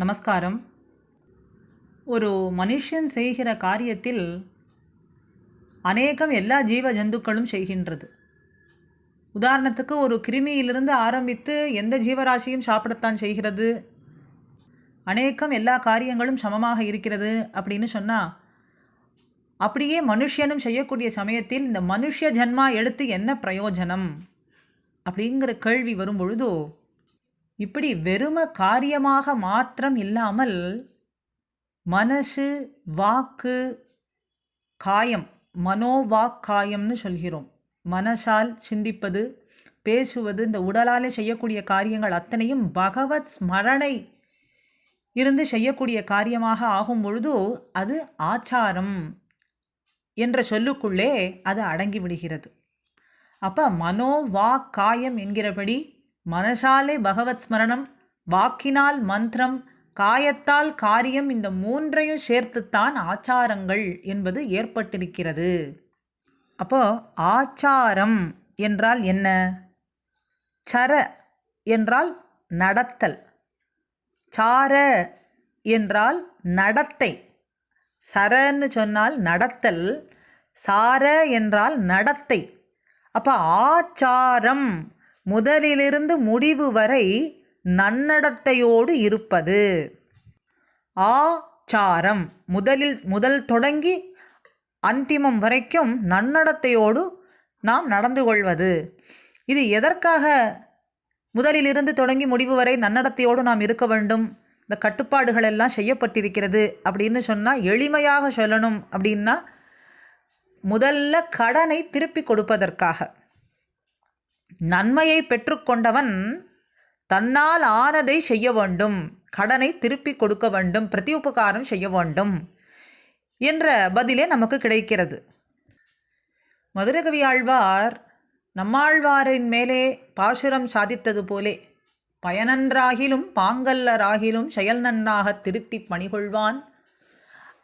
நமஸ்காரம். ஒரு மனுஷன் செய்கிற காரியத்தில் அநேகம் எல்லா ஜீவ ஜந்துக்களும் செய்கின்றது. உதாரணத்துக்கு ஒரு கிருமியிலிருந்து ஆரம்பித்து எந்த ஜீவராசியும் சாப்பிடத்தான் செய்கிறது. அநேகம் எல்லா காரியங்களும் சமமாக இருக்கிறது அப்படின்னு சொன்னால் அப்படியே மனுஷனும் செய்யக்கூடிய சமயத்தில் இந்த மனுஷ ஜன்மா எடுத்து என்ன பிரயோஜனம்? அப்படிங்கிற கேள்வி வரும் பொழுதோ இப்படி வெறும காரியமாக மாத்திரம் இல்லாமல் மனசு வாக்கு காயம் மனோவாக்காயம்னு சொல்கிறோம். மனசால் சிந்திப்பது பேசுவது இந்த உடலாலே செய்யக்கூடிய காரியங்கள் அத்தனையும் பகவத் ஸ்மரணை இருந்து செய்யக்கூடிய காரியமாக ஆகும் பொழுது அது ஆச்சாரம் என்ற சொல்லுக்குள்ளே அது அடங்கி விடுகிறது. அப்போ மனோ காயம் என்கிறபடி மனசாலே பகவத் ஸ்மரணம் வாக்கினால் மந்திரம் காயத்தால் காரியம் இந்த மூன்றையும் சேர்த்துத்தான் ஆச்சாரங்கள் என்பது ஏற்பட்டிருக்கிறது. அப்போ ஆச்சாரம் என்றால் என்ன? சர என்றால் நடத்தல். சார என்றால் நடத்தை. சரன்னு சொன்னால் நடத்தல் சார என்றால் நடத்தை. அப்போ ஆச்சாரம் முதலிலிருந்து முடிவு வரை நன்னடத்தையோடு இருப்பது. ஆச்சாரம். முதலில் முதல் தொடங்கி அந்திமம் வரைக்கும் நன்னடத்தையோடு நாம் நடந்து கொள்வது. இது எதற்காக முதலிலிருந்து தொடங்கி முடிவு வரை நன்னடத்தையோடு நாம் இருக்க வேண்டும்? இந்த கட்டுப்பாடுகள் எல்லாம் செய்யப்பட்டிருக்கிறது அப்படின்னு சொன்னால் எளிமையாக சொல்லணும் அப்படின்னா முதல்ல கடனை திருப்பி கொடுப்பதற்காக. நன்மையை பெற்றுக்கொண்டவன் தன்னால் ஆனதை செய்ய வேண்டும் கடனை திருப்பி கொடுக்க வேண்டும் பிரதியுபகாரம் செய்ய வேண்டும் என்ற பதிலே நமக்கு கிடைக்கிறது. மதுரகவி ஆழ்வார் நம்மாழ்வாரின் மேலே பாசுரம் சாதித்தது போலே பயனன்றாகிலும் பாங்கல்லராகிலும் செயல் நன்றாக திருத்தி பணிகொள்வான்.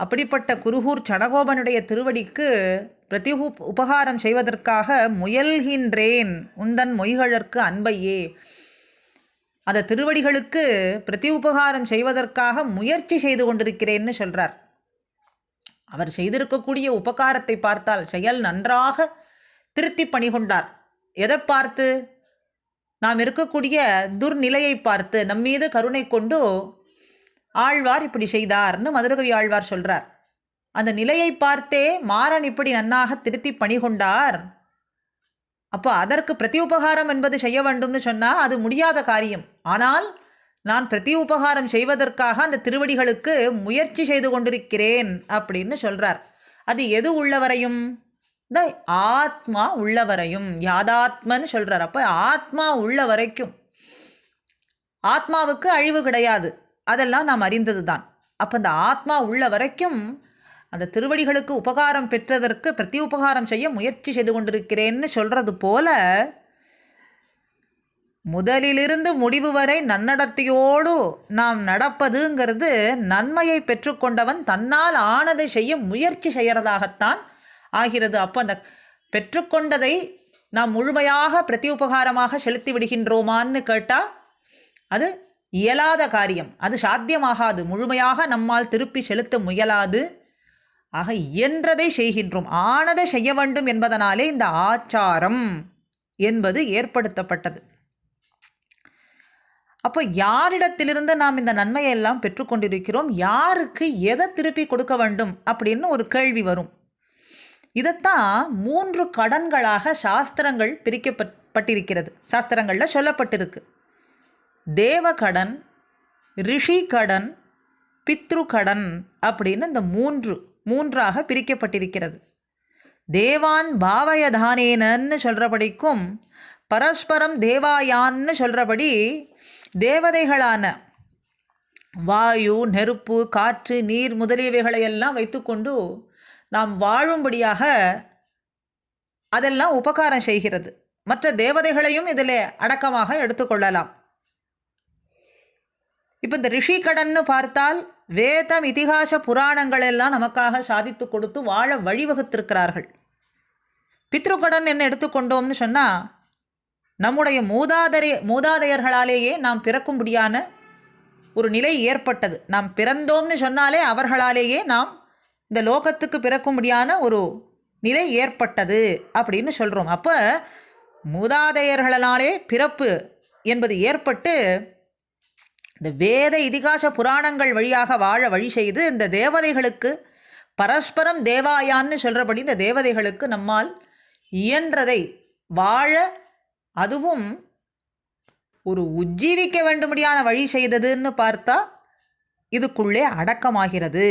அப்படிப்பட்ட குருகூர் சடகோபனுடைய திருவடிக்கு பிரதி உபகாரம் செய்வதற்காக முயல்கின்றேன். உந்தன் மொய்கழற்கு அன்பையே. அந்த திருவடிகளுக்கு பிரதி உபகாரம் செய்வதற்காக முயற்சி செய்து கொண்டிருக்கிறேன்னு சொல்கிறார் அவர் செய்திருக்கக்கூடிய உபகாரத்தை பார்த்தால் செயல் நன்றாக திருத்தி பணிகொண்டார் எதை பார்த்து? நாம் இருக்கக்கூடிய துர்நிலையை பார்த்து நம்மீது கருணை கொண்டு ஆழ்வார் இப்படி செய்தார்னு மதுரகவி ஆழ்வார் சொல்றார். அந்த நிலையை பார்த்தே மாறன் இப்படி நன்னாக திருத்தி பணிகொண்டார் அப்போ அதற்கு பிரதி உபகாரம் என்பது செய்ய வேண்டும்னு சொன்னால் அது முடியாத காரியம். ஆனால் நான் பிரதி உபகாரம் செய்வதற்காக அந்த திருவடிகளுக்கு முயற்சி செய்து கொண்டிருக்கிறேன் அப்படின்னு சொல்றார். அது எது உள்ளவரையும்? இந்த ஆத்மா உள்ளவரையும் யாதாத்மன்னு சொல்றார். அப்போ ஆத்மா உள்ள வரைக்கும் ஆத்மாவுக்கு அழிவு கிடையாது. அதெல்லாம் நாம் அறிந்தது தான் அப்போ அந்த ஆத்மா உள்ள வரைக்கும் அந்த திருவடிகளுக்கு உபகாரம் பெற்றதற்கு பிரதி உபகாரம் செய்ய முயற்சி செய்து கொண்டிருக்கிறேன்னு சொல்கிறது போல முதலிலிருந்து முடிவு வரை நன்னடத்தையோடு நாம் நடப்பதுங்கிறது நன்மையை பெற்றுக்கொண்டவன் தன்னால் ஆனதை செய்ய முயற்சி செய்கிறதாகத்தான் ஆகிறது. அப்போ அந்த பெற்றுக்கொண்டதை நாம் முழுமையாக பிரதி உபகாரமாக செலுத்தி விடுகின்றோமான்னு கேட்டால் அது இயலாத காரியம். அது சாத்தியமாகாது. முழுமையாக நம்மால் திருப்பி செலுத்த முயலாது. ஆக இயன்றதை செய்கின்றோம். ஆனதை செய்ய வேண்டும் என்பதனாலே இந்த ஆச்சாரம் என்பது ஏற்படுத்தப்பட்டது. அப்போ யாரிடத்திலிருந்து நாம் இந்த நன்மையை எல்லாம் பெற்றுக்கொண்டிருக்கிறோம் யாருக்கு எதை திருப்பி கொடுக்க வேண்டும்? அப்படின்னு ஒரு கேள்வி வரும். இதைத்தான் மூன்று கடன்களாக சாஸ்திரங்கள் பிரிக்கப்பட்டிருக்கிறது. சாஸ்திரங்களில் சொல்லப்பட்டிருக்கு. தேவ கடன் ரிஷி கடன் பித்ரு கடன் அப்படின்னு இந்த மூன்று மூன்றாக பிரிக்கப்பட்டிருக்கிறது. தேவான் பாவயதானேனன்னு சொல்கிறபடிக்கும் பரஸ்பரம் தேவாயான்னு சொல்கிறபடி தேவதைகளான வாயு நெருப்பு காற்று நீர் முதலியவைகளை எல்லாம் வைத்துக்கொண்டு நாம் வாழும்படியாக அதெல்லாம் உபகாரம் செய்கிறது. மற்ற தேவதைகளையும் இதில் அடக்கமாக எடுத்துக்கொள்ளலாம். இப்போ இந்த ரிஷி கடன்னு பார்த்தால் வேதம் இதிகாச புராணங்கள் எல்லாம் நமக்காக சாதித்து கொடுத்து வாழ வழிவகுத்திருக்கிறார்கள். பித்ருக்கடன் என்ன எடுத்துக்கொண்டோம்னு சொன்னால் நம்முடைய மூதாதரை மூதாதையர்களாலேயே நாம் பிறக்கும்படியான ஒரு நிலை ஏற்பட்டது. நாம் பிறந்தோம்னு சொன்னாலே அவர்களாலேயே நாம் இந்த லோகத்துக்கு பிறக்கும்படியான ஒரு நிலை ஏற்பட்டது அப்படின்னு சொல்கிறோம் அப்போ மூதாதையர்களாலே பிறப்பு என்பது ஏற்பட்டு இந்த வேத இதிகாச புராணங்கள் வழியாக வாழ வழி செய்து இந்த தேவதைகளுக்கு பரஸ்பரம் தேவாயான்னு சொல்கிறபடி இந்த தேவதைகளுக்கு நம்மால் இயன்றதை வாழ அதுவும் ஒரு உஜ்ஜீவிக்க வேண்டும்படியான வழி செய்ததுன்னு பார்த்தா இதுக்குள்ளே அடக்கமாகிறது.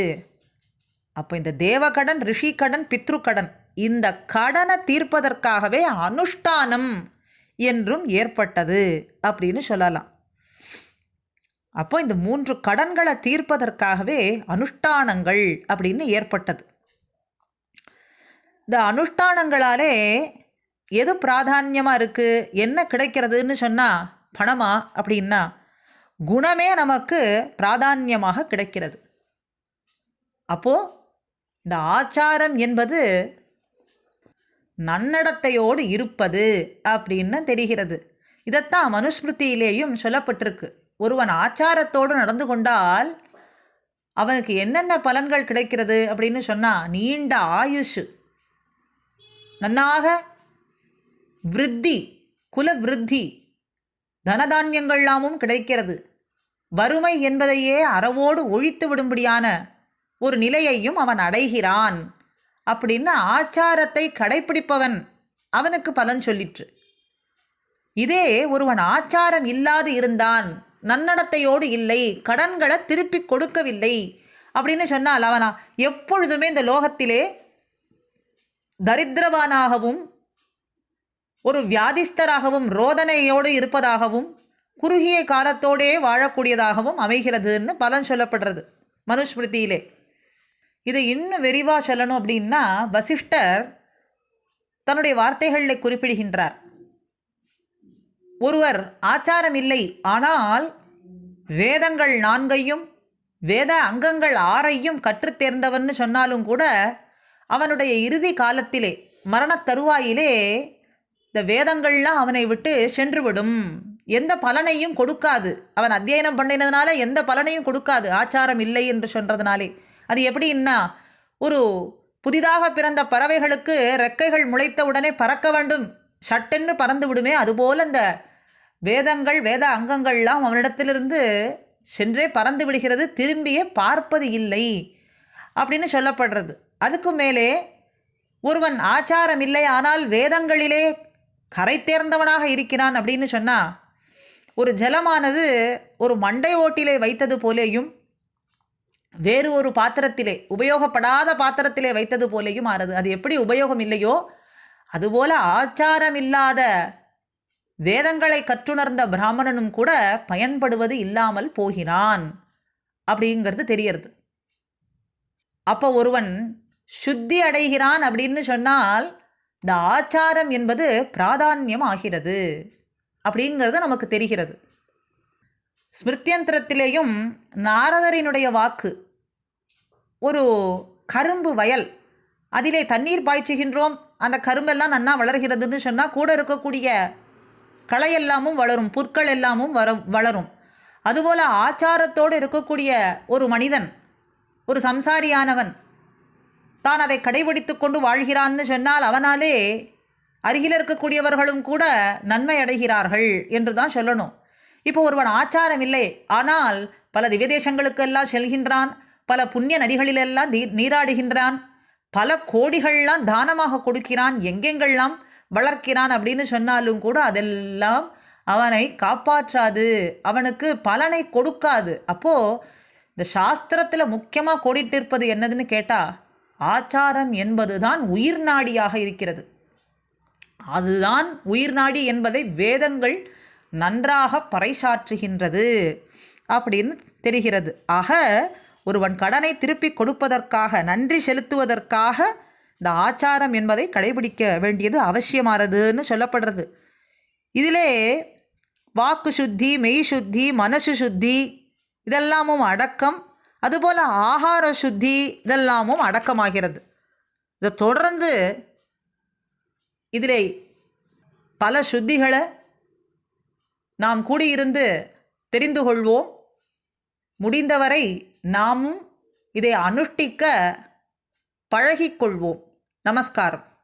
அப்போ இந்த தேவகடன் ரிஷிகடன் பித்ருக்கடன் இந்த கடனை தீர்ப்பதற்காகவே அனுஷ்டானம் என்றும் ஏற்பட்டது அப்படின்னு சொல்லலாம். அப்போ இந்த மூன்று கடன்களை தீர்ப்பதற்காகவே அனுஷ்டானங்கள் அப்படின்னு ஏற்பட்டது. இந்த அனுஷ்டானங்களாலே எது பிராதானியமாக இருக்குது என்ன கிடைக்கிறதுன்னு சொன்னால் பணமா அப்படின்னா குணமே நமக்கு பிராதானியமாக கிடைக்கிறது. அப்போது இந்த ஆச்சாரம் என்பது நன்னடத்தையோடு இருப்பது அப்படின்னு தெரிகிறது. இதைத்தான் மனுஸ்மிருதியிலேயும் சொல்லப்பட்டிருக்கு. ஒருவன் ஆச்சாரத்தோடு நடந்து கொண்டால் அவனுக்கு என்னென்ன பலன்கள் கிடைக்கிறது அப்படின்னு சொன்னால் நீண்ட ஆயுஷு. நன்னாக விருத்தி குல விருத்தி தனதானியங்கள்லாமும் கிடைக்கிறது. வறுமை என்பதையே அறவோடு ஒழித்து விடும்படியான ஒரு நிலையையும் அவன் அடைகிறான் அப்படின்னு ஆச்சாரத்தை கடைப்பிடிப்பவன் அவனுக்கு பலன் சொல்லிற்று. இதே ஒருவன் ஆச்சாரம் இல்லாது இருந்தான் நன்னடத்தையோடு இல்லை கடன்களை திருப்பி கொடுக்கவில்லை அப்படின்னு சொன்னால் அவனா எப்பொழுதுமே இந்த லோகத்திலே தரித்திரவானாகவும் ஒரு வியாதிஸ்தராகவும் ரோதனையோடு இருப்பதாகவும் குறுகிய காலத்தோடே வாழக்கூடியதாகவும் அமைகிறதுன்னு பலன் சொல்லப்படுறது மனுஸ்மிருதியிலே. இதை இன்னும் விரிவாக சொல்லணும் அப்படின்னா வசிஷ்டர் தன்னுடைய வார்த்தைகளில் குறிப்பிடுகின்றார். ஒருவர் ஆச்சாரம் இல்லை ஆனால் வேதங்கள் நான்கையும் வேத அங்கங்கள் ஆறையும் கற்றுத் தேர்ந்தவன்னு சொன்னாலும் கூட அவனுடைய இறுதி காலத்திலே மரணத் தருவாயிலே இந்த வேதங்கள்லாம் அவனை விட்டு சென்றுவிடும். எந்த பலனையும் கொடுக்காது. அவன் அத்தியனம் பண்ணினதுனால எந்த பலனையும் கொடுக்காது. ஆச்சாரம் இல்லை என்று சொல்றதுனாலே. அது எப்படின்னா ஒரு புதிதாக பிறந்த பறவைகளுக்கு ரெக்கைகள் முளைத்த உடனே பறக்க வேண்டும். சட்டென்று பறந்து விடுமே. அதுபோல் அந்த வேதங்கள் வேத அங்கங்கள்லாம் அவனிடத்திலிருந்து சென்றே பறந்து விடுகிறது. திரும்பியே பார்ப்பது இல்லை அப்படின்னு சொல்லப்படுறது. அதுக்கு மேலே ஒருவன் ஆச்சாரம் இல்லை ஆனால் வேதங்களிலே கரை தேர்ந்தவனாக இருக்கிறான் அப்படின்னு சொன்னால் ஒரு ஜலமானது ஒரு மண்டை ஓட்டிலே வைத்தது போலேயும் வேறு ஒரு பாத்திரத்திலே உபயோகப்படாத பாத்திரத்திலே வைத்தது போலேயும் ஆறுது அது எப்படி உபயோகம் இல்லையோ அதுபோல ஆச்சாரம் இல்லாத வேதங்களை கற்றுணர்ந்த பிராமணனும் கூட பயன்படுவது இல்லாமல் போகிறான் அப்படிங்கிறது தெரியறது. அப்போ ஒருவன் சுத்தி அடைகிறான் அப்படின்னு சொன்னால் இந்த ஆச்சாரம் என்பது பிராதான்யம் ஆகிறது அப்படிங்கிறது நமக்கு தெரிகிறது. ஸ்மிருத்தியந்திரத்திலேயும் நாரதரினுடைய வாக்கு ஒரு கரும்பு வயல் அதிலே தண்ணீர் பாய்ச்சுகின்றோம் அந்த கரும்பெல்லாம் நன்னா வளர்கிறதுன்னு சொன்னால் கூட இருக்கக்கூடிய களை எல்லாமும் வளரும் புற்கள் எல்லாமும் வர வளரும். அதுபோல் ஆச்சாரத்தோடு இருக்கக்கூடிய ஒரு மனிதன் ஒரு சம்சாரியானவன் தான் அதை கடைபிடித்து கொண்டு வாழ்கிறான்னு சொன்னால் அவனாலே அருகில் இருக்கக்கூடியவர்களும் கூட நன்மை அடைகிறார்கள் என்று தான் சொல்லணும். இப்போ ஒருவன் ஆச்சாரம் இல்லை ஆனால் பல திவ்யதேசங்களுக்கெல்லாம் செல்கின்றான் பல புண்ணிய நதிகளிலெல்லாம் நீ நீராடுகின்றான் பல கோடிகள்லாம் தானமாக கொடுக்கிறான் எங்கெங்கெல்லாம் வளர்க்கிறான் அப்படின்னு சொன்னாலும் கூட அதெல்லாம் அவனை காப்பாற்றாது அவனுக்கு பலனை கொடுக்காது. அப்போது இந்த சாஸ்திரத்தில் முக்கியமாக கோடிட்டிருப்பது என்னதுன்னு கேட்டால் ஆச்சாரம் என்பது தான் உயிர் நாடியாக இருக்கிறது. அதுதான் உயிர் நாடி என்பதை வேதங்கள் நன்றாக பறைசாற்றுகின்றது அப்படின்னு தெரிகிறது. ஆக ஒருவன் கடனை திருப்பி கொடுப்பதற்காக நன்றி செலுத்துவதற்காக இந்த ஆச்சாரம் என்பதை கடைபிடிக்க வேண்டியது அவசியமானதுன்னு சொல்லப்படுறது. இதிலே வாக்கு சுத்தி மெய் சுத்தி மனசு சுத்தி இதெல்லாமும் அடக்கம் அதுபோல் ஆகார சுத்தி இதெல்லாமும் அடக்கமாகிறது. இதை தொடர்ந்து இதிலே பல சுத்திகளை நாம் கூடியிருந்து தெரிந்து கொள்வோம். முடிந்தவரை நாமும் இதை அனுஷ்டிக்க பழகிக்கொள்வோம். நமஸ்காரம்.